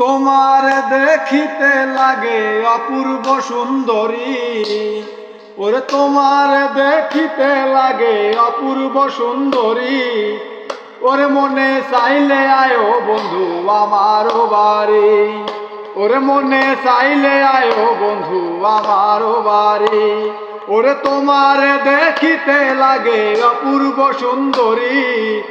তোমার দেখিতে লাগে অপূর্ব সুন্দরী। ওরে, তোমার দেখিতে লাগে অপূর্ব সুন্দরী। ওরে, মনে চাইলে আয়ো বন্ধু আমার বাড়ি। ওরে, মনে চাইলে আয়ো বন্ধু আমার বাড়ি। ওরে, তোমার দেখিতে লাগে অপূর্ব সুন্দরী।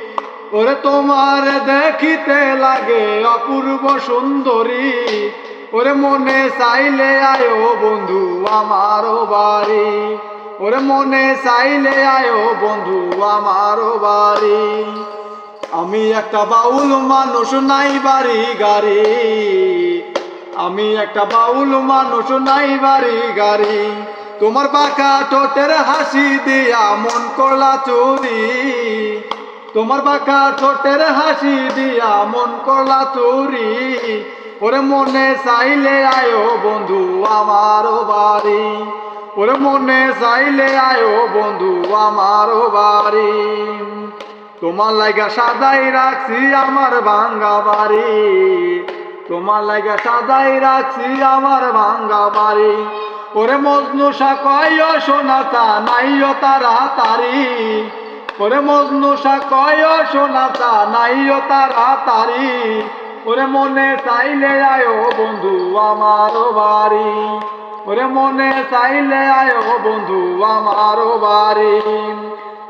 ওরে তোমার দেখিতে লাগে অপূর্ব সুন্দরী। ওরে মনে চাইলে আয়ো বন্ধু আমার বাড়ি। ওরে মনে চাইলে আয়ো বন্ধু আমার বাড়ি। আমি একটা বাউল মানুষ, নাই বাড়ি গাড়ি। আমি একটা বাউল মানুষ, নাই বাড়ি গাড়ি। তোমার বাঁকা ঠোঁটের হাসি দিয়া মন করলা চুরি। তোমার বাঁকা ঠোঁটের হাসি দিয়া মন করলা চুরি। ওরে মনে চাইলে আয়ো বন্ধু আমার বাড়ি। ওরে মনে চাইলে আয়ো বন্ধু আমার বাড়ি। তোমার লাগা সাদাই রাখছি আমার ভাঙ্গা বাড়ি। তোমার লাগা সাদাই রাখছি আমার ভাঙ্গা বাড়ি। ওরে মজনু কয় সোনা চা নাইও তারা তারি। ওরে মজনু কয় চা নাইও তারা তারি ওরে মনে চাইলে আয়ো বন্ধু আমার বাড়ি। ওরে মনে চাইলে আয়ো বন্ধু আমার বাড়ি।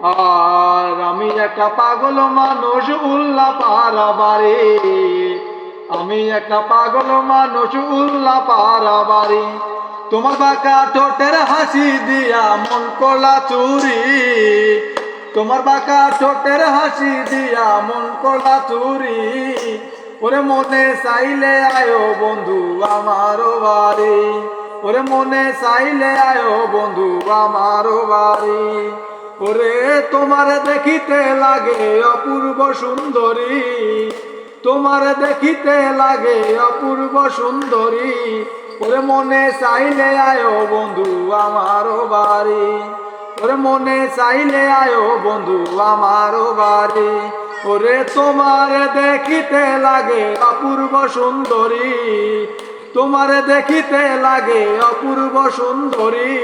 আর আমি একটা পাগল মানুষ উল্লা পারা বাড়ি। আমি একটা পাগল মানুষ উল্লা পারা বাড়ি। তোমার বাঁকা ঠোঁটের হাসি দিয়া মন কলা চুরি। তোমার বাঁকা ঠোঁটের হাসি দিয়া মন কলা চুরি। ওরে মনে চাইলে আয়ো বন্ধু আমার বাড়ি। ওরে মনে চাইলে আয়ো বন্ধু আমার বাড়ি। ওরে তোমার দেখিতে লাগে অপূর্ব সুন্দরী। তোমার দেখিতে লাগে অপূর্ব সুন্দরী। ওরে মনে চাইলে আয়ো বন্ধু আমার বাড়ি। ওরে মনে চাইলে আয়ো বন্ধু আমার বাড়ি। ওরে তোমার দেখিতে লাগে অপূর্ব সুন্দরী। তোমার দেখিতে লাগে অপূর্ব সুন্দরী।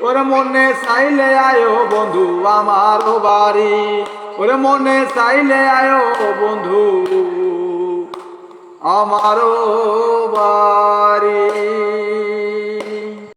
ওরে মনে চাইলে আয়ো বন্ধু আমার বাড়ি। ওরে মনে চাইলে আয়ো বন্ধু আমারও বাড়ি।